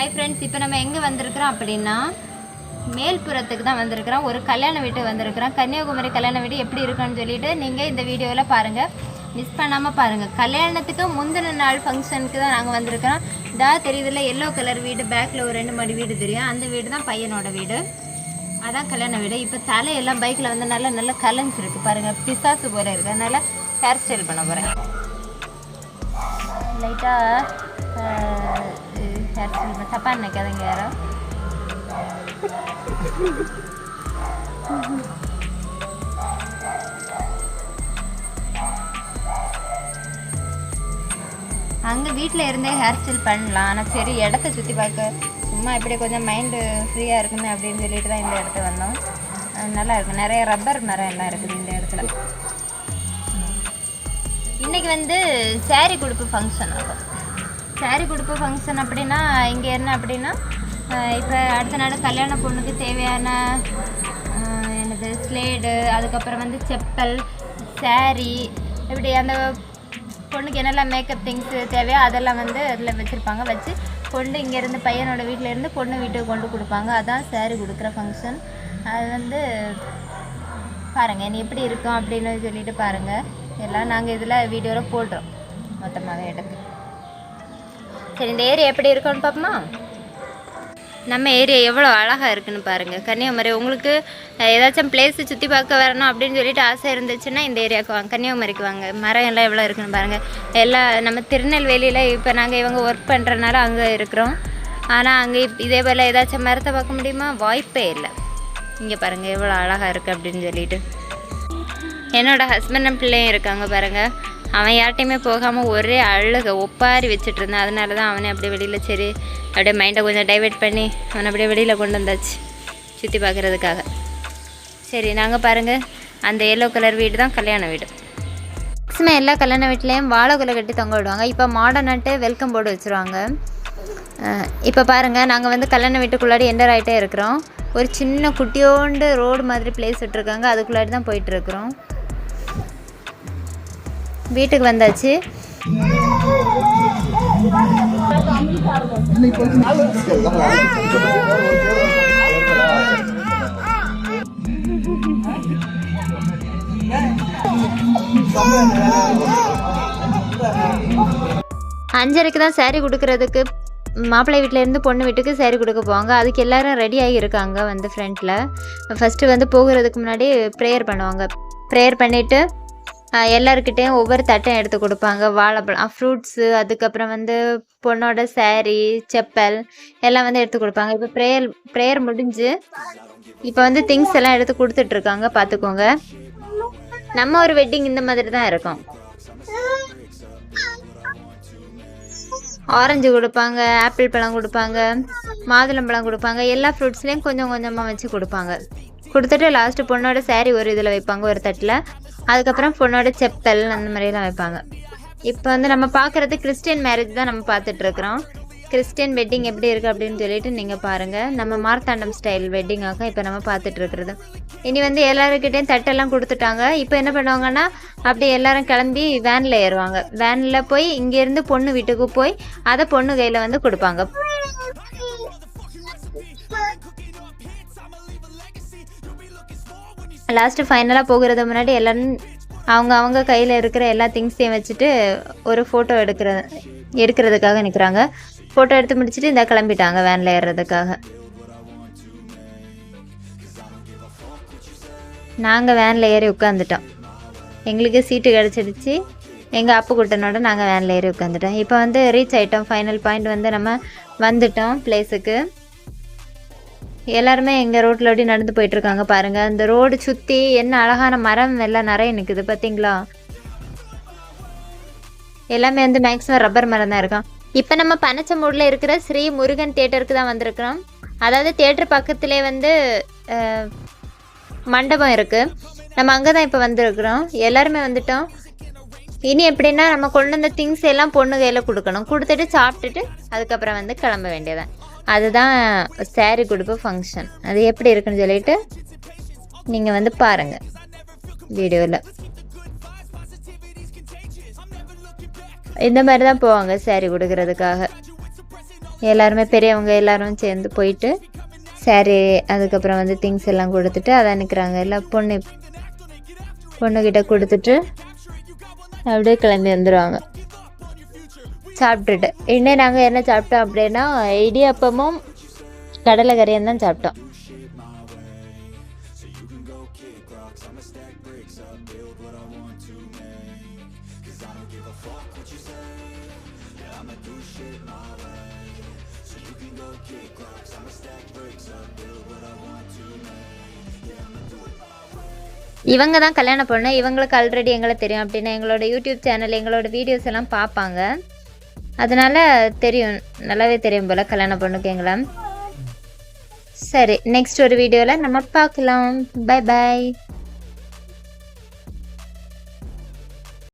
Hi friends இப்போ நம்ம எங்கே வந்திருக்கிறோம் அப்படின்னா மேல்புறத்துக்கு தான் வந்திருக்கிறோம். ஒரு கல்யாண வீட்டு வந்திருக்கிறோம். கன்னியாகுமரி கல்யாண வீடு எப்படி இருக்குன்னு சொல்லிட்டு நீங்கள் இந்த வீடியோவில் பாருங்கள் மிஸ் பண்ணாமல் பாருங்கள் கல்யாணத்துக்கு முந்தின நாள் ஃபங்க்ஷனுக்கு தான் நாங்கள் வந்திருக்கிறோம். இதா தெரியுதுல எல்லோ கலர் வீடு பேக்கில் ஒரு ரெண்டு மாடி வீடு தெரியும். அந்த வீடு தான் பையனோட வீடு. அதான் கல்யாண வீடு. இப்போ தலையெல்லாம் பைக்கில் வந்து நல்லா நல்லா கலன்ஸ் இருக்குது பாருங்கள் பிசாசு போல இருக்குது அதனால் ஹேர் ஸ்டைல் பண்ண போகிறேன் லைட்டாக ஹேர் ஸ்டைல் தப்பாக நினைக்காதீங்க யாரோ. அங்கே வீட்டில் இருந்தே ஹேர் ஸ்டைல் பண்ணலாம். ஆனால் சரி இடத்த சுற்றி பார்க்க. சும்மா இப்படி கொஞ்சம் மைண்டு ஃப்ரீயாக இருக்குமே அப்படின்னு சொல்லிட்டு தான் இந்த இடத்த வந்தோம். நல்லா இருக்கும் நிறைய ரப்பர் மரம் எல்லாம் இருக்குது இந்த இடத்துல. இன்னைக்கு வந்து சேரீ கொடுப்பு ஃபங்க்ஷன் ஆகும். சாரி கொடுப்பு ஃபங்க்ஷன் அப்படின்னா இங்கே என்ன அப்படின்னா இப்போ அடுத்த நாள் கல்யாண பொண்ணுக்கு தேவையான என்னது ஸ்லேடு அதுக்கப்புறம் வந்து செப்பல் சாரி இப்படி அந்த பொண்ணுக்கு என்னெல்லாம் மேக்கப் திங்ஸு தேவையோ அதெல்லாம் வந்து அதில் வச்சுருப்பாங்க. வச்சு கொண்டு இங்கேருந்து பையனோட வீட்டில் இருந்து பொண்ணு வீட்டுக்கு கொண்டு கொடுப்பாங்க. அதான் சாரி கொடுக்குற ஃபங்க்ஷன் அது வந்து பாருங்கள் இனி எப்படி இருக்கும் அப்படின்னு சொல்லிட்டு பாருங்கள் எல்லாம் நாங்கள் இதில் வீடியோவில் போடுறோம். மொத்தமாகவே எடுத்து. சரி இந்த ஏரியா எப்படி இருக்குன்னு பார்ப்போமா? நம்ம ஏரியா எவ்வளோ அழகாக இருக்குன்னு பாருங்கள் கன்னியாகுமரி உங்களுக்கு ஏதாச்சும் பிளேஸ் சுற்றி பார்க்க வரணும் அப்படின்னு சொல்லிட்டு ஆசை இருந்துச்சுன்னா இந்த ஏரியாவுக்கு வாங்க. கன்னியாகுமரிக்கு வாங்க. மரம் எல்லாம் எவ்வளோ இருக்குன்னு பாருங்கள் எல்லா நம்ம திருநெல்வேலியில் இப்போ நாங்கள் இவங்க ஒர்க் பண்ணுறனால அங்கே இருக்கிறோம். ஆனால் அங்கே இதே போல் ஏதாச்சும் மரத்தை பார்க்க முடியுமா? வாய்ப்பே இல்லை. இங்கே பாருங்கள் எவ்வளோ அழகாக இருக்குது அப்படின்னு சொல்லிட்டு. என்னோடய ஹஸ்பண்டும் பிள்ளையும் இருக்காங்க பாருங்கள் அவன் யார்கிட்டையுமே போகாமல் ஒரே அழுக ஒப்பாரி வச்சுட்டு இருந்தான். அதனால தான் அவனை அப்படியே வெளியில் சரி அப்படியே மைண்டை கொஞ்சம் டைவெர்ட் பண்ணி அவனை அப்படியே வெளியில் கொண்டு வந்தாச்சு சுற்றி பார்க்குறதுக்காக சரி நாங்கள் பாருங்கள் அந்த எல்லோ கலர் வீடு தான் கல்யாண வீடு. மேக்ஸிமம் எல்லா கல்யாண வீட்லேயும் வாழைக்குலை கட்டி தொங்க விடுவாங்க. இப்போ மாடர்னாட்டு வெல்கம் போர்டு வச்சுருவாங்க. இப்போ பாருங்கள் நாங்கள் வந்து கல்யாண வீட்டுக்குள்ளாடி என்டர் ஆகிட்டே இருக்கிறோம். ஒரு சின்ன குட்டியோண்டு ரோடு மாதிரி பிளேஸ் விட்டுருக்காங்க. அதுக்குள்ளாடி தான் போயிட்டுருக்குறோம் வீட்டுக்கு வந்தாச்சு. அஞ்சரைக்கு தான் சாரி கொடுக்கறதுக்கு மாப்பிள்ளை வீட்டில் இருந்து பொண்ணு வீட்டுக்கு saree கொடுக்க போவாங்க. அதுக்கு எல்லாரும் ரெடி ஆகியிருக்காங்க வந்து ஃப்ரண்ட்டில் ஃபஸ்ட்டு வந்து போகிறதுக்கு முன்னாடி ப்ரேயர் பண்ணுவாங்க. ப்ரேயர் பண்ணிவிட்டு எல்லாருக்கிட்டேயும் ஒவ்வொரு தட்டையும் எடுத்து கொடுப்பாங்க. வாழைப்பழம் ஃப்ரூட்ஸு அதுக்கப்புறம் வந்து பொண்ணோட சேரீ செப்பல் எல்லாம் வந்து எடுத்து கொடுப்பாங்க. இப்போ ப்ரேயர் ப்ரேயர் முடிஞ்சு இப்போ வந்து திங்ஸ் எல்லாம் எடுத்து கொடுத்துட்ருக்காங்க பார்த்துக்கோங்க நம்ம ஒரு வெட்டிங் இந்த மாதிரி தான் இருக்கும். ஆரஞ்சு கொடுப்பாங்க ஆப்பிள் பழம் கொடுப்பாங்க. மாதுளம்பழம் கொடுப்பாங்க. எல்லா ஃப்ரூட்ஸ்லேயும் கொஞ்சம் கொஞ்சமாக வச்சு கொடுப்பாங்க. கொடுத்துட்டு லாஸ்ட்டு பொண்ணோட சேரீ ஒரு இதில் வைப்பாங்க ஒரு தட்டில். அதுக்கப்புறம் பொண்ணோட செப்பல் அந்த மாதிரிலாம் வைப்பாங்க. இப்போ வந்து நம்ம பார்க்குறது கிறிஸ்டியன் மேரேஜ் தான் நம்ம பார்த்துட்ருக்குறோம். கிறிஸ்டியன் வெட்டிங் எப்படி இருக்குது அப்படின்னு சொல்லிட்டு நீங்கள் பாருங்கள் நம்ம மார்த்தாண்டம் ஸ்டைல் வெட்டிங்காக இப்போ நம்ம பார்த்துட்டு இருக்கிறது இனி வந்து எல்லாருக்கிட்டையும் தட்டெல்லாம் கொடுத்துட்டாங்க. இப்போ என்ன பண்ணுவாங்கன்னா அப்படியே எல்லாரும் கிளம்பி வேனில் ஏறுவாங்க. வேனில் போய் இங்கேருந்து பொண்ணு வீட்டுக்கு போய் அதை பொண்ணு கையில் வந்து கொடுப்பாங்க. லாஸ்ட்டு ஃபைனலாக போகிறது முன்னாடி எல்லாரும் அவங்க அவங்க கையில் இருக்கிற எல்லா திங்ஸையும் வச்சுட்டு ஒரு ஃபோட்டோ எடுக்கிற எடுக்கிறதுக்காக நிற்கிறாங்க ஃபோட்டோ எடுத்து முடிச்சுட்டு இந்த கிளம்பிட்டாங்க வேனில் ஏறுறதுக்காக. நாங்கள் வேனில் ஏறி உட்காந்துட்டோம் எங்களுக்கு சீட்டு கிடச்சிடுச்சு. எங்கள் அப்பு கூட்டனோட நாங்கள் வேனில் ஏறி உட்காந்துட்டோம் இப்போ வந்து ரீச் ஆகிட்டோம் ஃபைனல் பாயிண்ட் வந்து நம்ம வந்துட்டோம் பிளேஸுக்கு எல்லாருமே எங்கள் ரோட்டில் அப்படி நடந்து போயிட்டுருக்காங்க பாருங்கள் அந்த ரோடு சுற்றி என்ன அழகான மரம் எல்லாம் நிறைய நிற்குது பார்த்தீங்களா எல்லாமே வந்து மேக்ஸிமம் ரப்பர் மரம் தான் இருக்கும். இப்போ நம்ம பனச்சமூடில் இருக்கிற ஸ்ரீ முருகன் தேட்டருக்கு தான் வந்திருக்கிறோம். அதாவது தேட்டர் பக்கத்துலேயே வந்து மண்டபம் இருக்குது நம்ம அங்கே தான் இப்போ வந்திருக்கிறோம். எல்லாருமே வந்துட்டோம். இனி எப்படின்னா நம்ம கொண்டு வந்த திங்ஸ் எல்லாம் பொண்ணு கையில் கொடுக்கணும். கொடுத்துட்டு சாப்பிட்டுட்டு அதுக்கப்புறம் வந்து கிளம்ப வேண்டியதான் அதுதான் சேரீ கொடுப்பு ஃபங்க்ஷன் அது எப்படி இருக்குன்னு சொல்லிட்டு நீங்கள் வந்து பாருங்கள் வீடியோவில் இந்த மாதிரி தான் போவாங்க saree கொடுக்கறதுக்காக. எல்லாருமே பெரியவங்க எல்லாரும் சேர்ந்து போயிட்டு சாரி அதுக்கப்புறம் வந்து திங்ஸ் எல்லாம் கொடுத்துட்டு அதை நிற்கிறாங்க எல்லாம் பொண்ணு பொண்ணுக்கிட்ட கொடுத்துட்டு அப்படியே கிளம்பி வந்துடுவாங்க சாப்பிட்டுட்டு. இன்னும் நாங்கள் என்ன சாப்பிட்டோம் அப்படின்னா இடியப்பமும் கடலை கறியும் தான் சாப்பிட்டோம். இவங்க தான் கல்யாணம் பண்ணேன் இவங்களுக்கு ஆல்ரெடி எங்களை தெரியும் அப்படின்னா எங்களோட யூடியூப் சேனல் எங்களோட வீடியோஸ் எல்லாம் பார்ப்பாங்க. அதனால தெரியும் நல்லாவே தெரியும் போல் கல்யாணம் பொண்ணுக்கு சரி நெக்ஸ்ட் ஒரு வீடியோவில் நம்ம பார்க்கலாம். Bye bye